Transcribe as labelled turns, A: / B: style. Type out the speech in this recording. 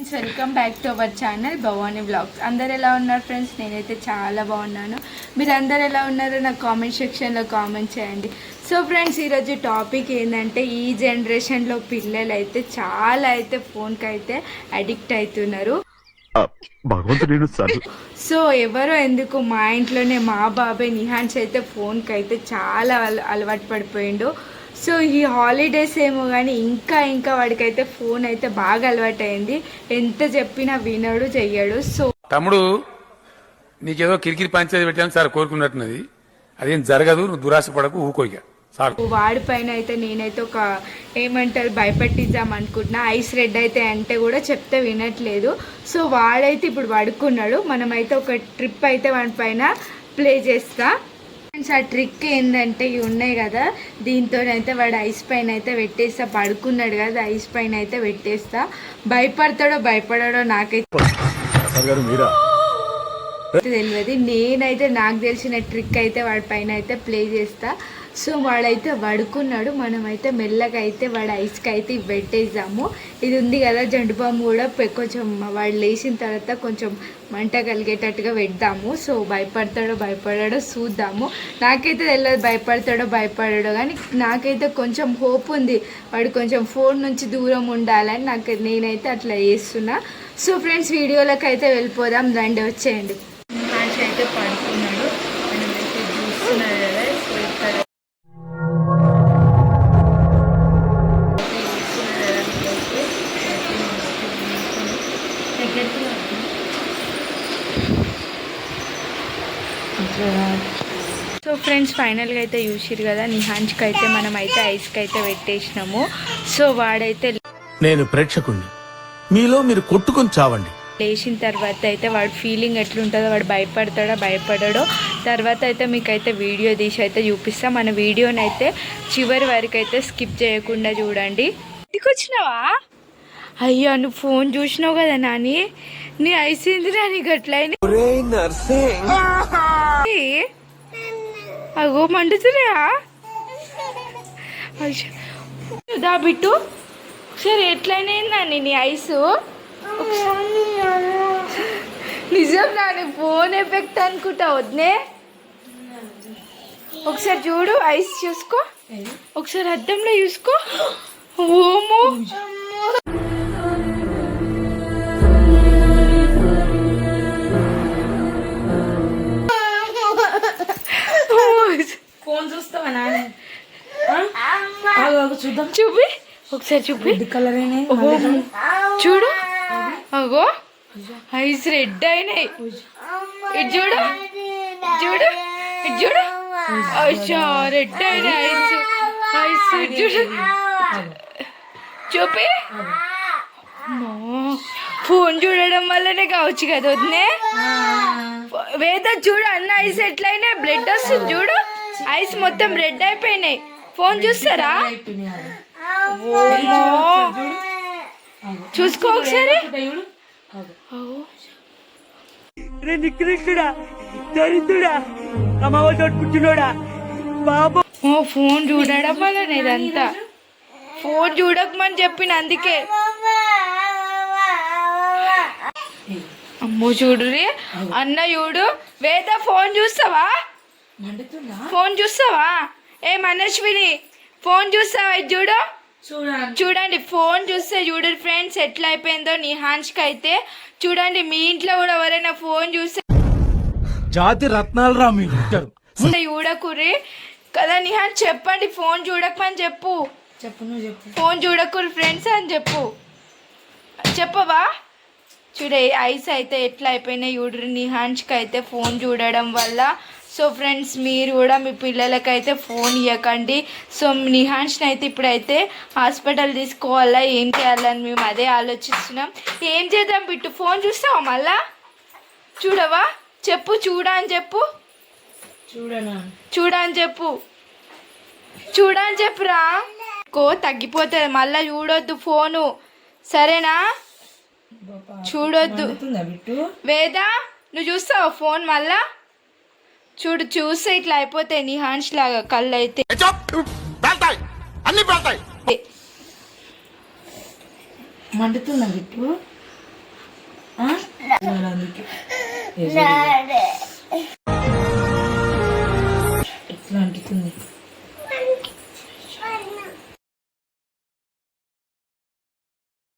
A: Friends welcome back to our channel Bhavani blogs అందరు ఎలా ఉన్నారు ఫ్రెండ్స్? నేనైతే చాలా బాగున్నాను. మీరు అందరు ఎలా ఉన్నారో నాకు కామెంట్ సెక్షన్లో కామెంట్ చేయండి. సో ఫ్రెండ్స్ ఈరోజు టాపిక్ ఏంటంటే ఈ జనరేషన్లో పిల్లలు అయితే చాలా అయితే ఫోన్కి అయితే అడిక్ట్ అవుతున్నారు సో ఎవరో ఎందుకు మా ఇంట్లోనే మా బాబాయ్ నిహాన్స్ అయితే ఫోన్కి అయితే చాలా అల- అలవాటు పడిపోయిండు. సో ఈ హాలిడేస్ ఏమో కానీ ఇంకా ఇంకా వాడికైతే ఫోన్ అయితే బాగా అలవాటు అయింది ఎంత చెప్పినా వినడు చెయ్యడు. సో
B: తమ్ముడు నీకేదో కిరికిరి పంచాయతీ పెట్టాను సార్ కోరుకున్నట్టున్నది. అదేం జరగదు నువ్వు దురాశ పడకు ఊకోయిక సార్.
A: వాడి పైన అయితే నేనైతే ఒక ఏమంటారు భయపెట్టిద్దాం అనుకుంటున్నా. ఐస్ రెడ్ అయితే అంటే కూడా చెప్తే వినట్లేదు. సో వాడైతే ఇప్పుడు పడుకున్నాడు. మనమైతే ఒక ట్రిప్ అయితే వాడి పైన ప్లే చేస్తా. ఫ్రెండ్స్ ఆ ట్రిక్ ఏంటంటే ఇవి ఉన్నాయి కదా దీంతోనైతే వాడు ఐస్ పైన అయితే పెట్టేస్తా పడుకున్నాడు కదా ఐస్ పైన అయితే పెట్టేస్తా. భయపడతాడో భయపడాడో నాకైతే తెలియదు. నేనైతే నాకు తెలిసిన ట్రిక్ అయితే వాడి పైన అయితే ప్లే చేస్తా. సో వాడైతే పడుకున్నాడు మనమైతే మెల్లగా అయితే వాడు ఐస్కి అయితే ఇవి పెట్టేద్దాము ఇది ఉంది కదా జండు బాంబు కూడా. కొంచెం వాడు లేచిన తర్వాత కొంచెం మంట కలిగేటట్టుగా పెడదాము సో భయపడతాడో భయపడాడో చూద్దాము. నాకైతే తెలియదు భయపడతాడో భయపడాడో కానీ నాకైతే కొంచెం హోప్ ఉంది. వాడు కొంచెం ఫోన్ నుంచి దూరం ఉండాలని నాకు నేనైతే అట్లా చేస్తున్నా. సో ఫ్రెండ్స్ వీడియోలోకి అయితే వెళ్ళిపోదాం. రండి వచ్చేయండి. సో ఫ్రెండ్స్ ఫైనల్గా అయితే చూసిరు కదా నిహాన్స్కి అయితే మనం అయితే ఐస్కి అయితే పెట్టేసినాము. సో వాడైతే
C: నేను ప్రేక్షకుణ్ణి. మీలో మీరు కొట్టుకొని చావండి.
A: లేచిన తర్వాత అయితే వాడు ఫీలింగ్ ఎట్లుంటుందో వాడు భయపడతాడో భయపడాడో తర్వాత అయితే మీకైతే వీడియో తీసి అయితే చూపిస్తా. మన వీడియోని అయితే చివరి వరకు అయితే స్కిప్ చేయకుండా చూడండి. ఇంటికి వచ్చినావా అయ్యో నువ్వు ఫోన్ చూసినావు కదా నాని? నీ ఐసింది నాని గట్లయిన అగో మండుతున్నాయా. దా బిట్టు. ఒకసారి ఎట్లయినా నాని నీ ఐసు? నిజం నాని ఫోన్ ఎఫెక్ట్ అనుకుంటా వద్దే ఒకసారి చూడు ఐస్ చూసుకో. ఒకసారి అద్దంలో చూసుకో. ఓమో. ఒకసారి చూపి.
D: కలర్ అయినాయి.
A: చూడు. అగో. ఐస్ రెడ్ అయినాయి. ఇటు చూడు. చూడు. ఇటు చూడు. అచ్చా రెడ్ అయిన ఐస్ ఐస్ చూడు. చూపి. ఫోన్ చూడడం వల్లనే కావచ్చు కదా వద్దే వేద చూడు అన్న ఐస్ ఎట్లయినా బ్లడ్ వస్తుంది చూడు. ఐస్ మొత్తం రెడ్ అయిపోయినాయి. ఫోన్ చూస్తారా. చూసుకో ఒకసారి.
E: దరిద్రుడా అమ్మవారితో బాబు.
A: ఓ ఫోన్ చూడడం వల్లనే ఇదంతా. ఫోన్ చూడకమని చెప్పిన అందుకే. అమ్మో చూడు రే. అన్న చూడు వేద ఫోన్ చూస్తావా? ఫోన్ చూస్తావా? ఏ మనశ్విని ఫోన్ చూస్తావా చూడు?
D: చూడండి.
A: చూడండి ఫోన్ చూస్తే చూడు ఫ్రెండ్స్ ఎట్లా అయిపోయిందో నిహాన్స్కి అయితే. చూడండి మీ ఇంట్లో కూడా ఎవరైనా ఫోన్ చూస్తే
C: జాతి రత్నాలు రా మీరు.
A: చూడకురి కదా నిహాన్ చెప్పండి ఫోన్ చూడకమని చెప్పు.
D: చెప్పు నువ్వు చెప్పు.
A: ఫోన్ చూడకురు ఫ్రెండ్స్ అని చెప్పు. చెప్పవా? చూడే ఐస్ అయితే ఎట్లా అయిపోయినాయి చూడరు నిహాన్స్కి అయితే ఫోన్ చూడడం వల్ల. సో ఫ్రెండ్స్ మీరు కూడా మీ పిల్లలకైతే ఫోన్ ఇవ్వకండి సో నిహాన్స్ని అయితే ఇప్పుడైతే హాస్పిటల్ తీసుకోవాలా ఏం చేయాలని మేము అదే ఆలోచిస్తున్నాం. ఏం చేద్దాం బిట్టు ఫోన్ చూస్తావా మళ్ళా? చూడవా? చెప్పు చూడా అని చెప్పు.
D: చూడనా?
A: చూడని చెప్పు. చూడని చెప్పురా. కో తగ్గిపోతుంది మళ్ళా చూడొద్దు ఫోను సరేనా? చూడొద్దు. వేదా నువ్వు చూస్తావా ఫోన్ మళ్ళా? చూడు చూస్తే ఇట్లా అయిపోతాయి నీ హ్యాండ్స్ లాగా కళ్ళు అయితే
D: మండుతున్నా ఇప్పుడు అందుకే